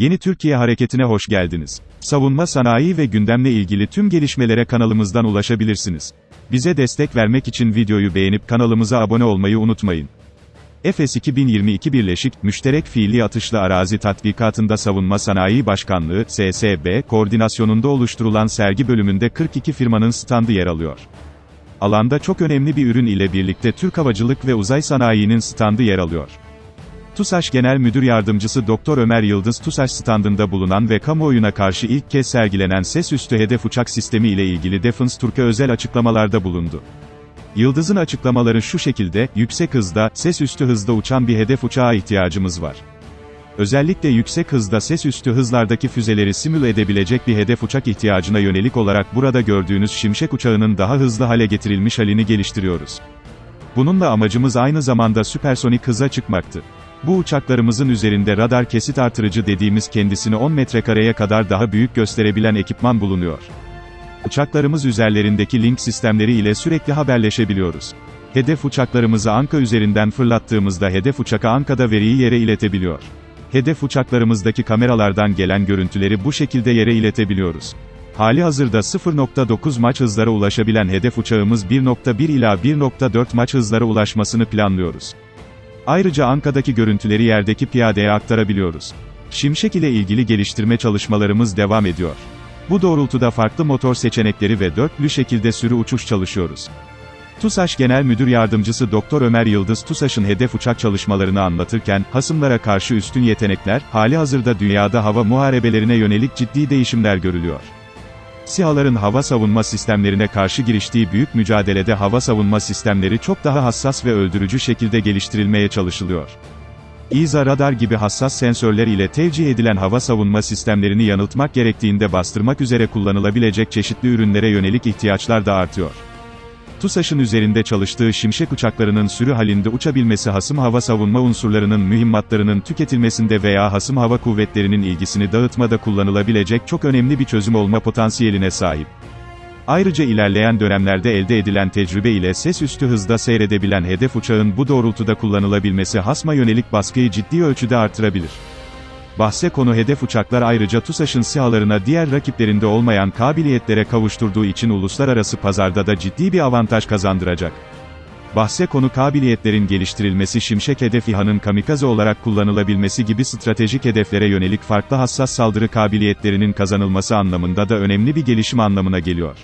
Yeni Türkiye Hareketi'ne hoş geldiniz. Savunma sanayi ve gündemle ilgili tüm gelişmelere kanalımızdan ulaşabilirsiniz. Bize destek vermek için videoyu beğenip kanalımıza abone olmayı unutmayın. Efes 2022 Birleşik, Müşterek Fiili Atışlı Arazi Tatbikatında Savunma Sanayi Başkanlığı, SSB, koordinasyonunda oluşturulan sergi bölümünde 42 firmanın standı yer alıyor. Alanda çok önemli bir ürün ile birlikte Türk Havacılık ve Uzay Sanayi'nin standı yer alıyor. TUSAŞ Genel Müdür Yardımcısı Doktor Ömer Yıldız TUSAŞ standında bulunan ve kamuoyuna karşı ilk kez sergilenen ses üstü hedef uçak sistemi ile ilgili Defense Türk'e özel açıklamalarda bulundu. Yıldız'ın açıklamaları şu şekilde, yüksek hızda, ses üstü hızda uçan bir hedef uçağa ihtiyacımız var. Özellikle yüksek hızda ses üstü hızlardaki füzeleri simüle edebilecek bir hedef uçak ihtiyacına yönelik olarak burada gördüğünüz Şimşek uçağının daha hızlı hale getirilmiş halini geliştiriyoruz. Bununla amacımız aynı zamanda süpersonik hıza çıkmaktı. Bu uçaklarımızın üzerinde radar kesit artırıcı dediğimiz kendisini 10 metrekareye kadar daha büyük gösterebilen ekipman bulunuyor. Uçaklarımız üzerlerindeki link sistemleri ile sürekli haberleşebiliyoruz. Hedef uçaklarımızı Anka üzerinden fırlattığımızda hedef uçaka Anka'da veriyi yere iletebiliyor. Hedef uçaklarımızdaki kameralardan gelen görüntüleri bu şekilde yere iletebiliyoruz. Hali hazırda 0.9 maç hızlara ulaşabilen hedef uçağımız 1.1 ila 1.4 maç hızlara ulaşmasını planlıyoruz. Ayrıca Anka'daki görüntüleri yerdeki piyadeye aktarabiliyoruz. Şimşek ile ilgili geliştirme çalışmalarımız devam ediyor. Bu doğrultuda farklı motor seçenekleri ve dörtlü şekilde sürü uçuş çalışıyoruz. TUSAŞ Genel Müdür Yardımcısı Doktor Ömer Yıldız TUSAŞ'ın hedef uçak çalışmalarını anlatırken, hasımlara karşı üstün yetenekler, hali hazırda dünyada hava muharebelerine yönelik ciddi değişimler görülüyor. SİHA'ların hava savunma sistemlerine karşı giriştiği büyük mücadelede hava savunma sistemleri çok daha hassas ve öldürücü şekilde geliştirilmeye çalışılıyor. İZA radar gibi hassas sensörler ile tevcih edilen hava savunma sistemlerini yanıltmak gerektiğinde bastırmak üzere kullanılabilecek çeşitli ürünlere yönelik ihtiyaçlar da artıyor. TUSAŞ'ın üzerinde çalıştığı şimşek uçaklarının sürü halinde uçabilmesi hasım hava savunma unsurlarının mühimmatlarının tüketilmesinde veya hasım hava kuvvetlerinin ilgisini dağıtmada kullanılabilecek çok önemli bir çözüm olma potansiyeline sahip. Ayrıca ilerleyen dönemlerde elde edilen tecrübe ile ses üstü hızda seyredebilen hedef uçağın bu doğrultuda kullanılabilmesi hasma yönelik baskıyı ciddi ölçüde artırabilir. Bahse konu hedef uçaklar ayrıca TUSAŞ'ın SİHA'larına diğer rakiplerinde olmayan kabiliyetlere kavuşturduğu için uluslararası pazarda da ciddi bir avantaj kazandıracak. Bahse konu kabiliyetlerin geliştirilmesi Şimşek hedef İHA'nın kamikaze olarak kullanılabilmesi gibi stratejik hedeflere yönelik farklı hassas saldırı kabiliyetlerinin kazanılması anlamında da önemli bir gelişim anlamına geliyor.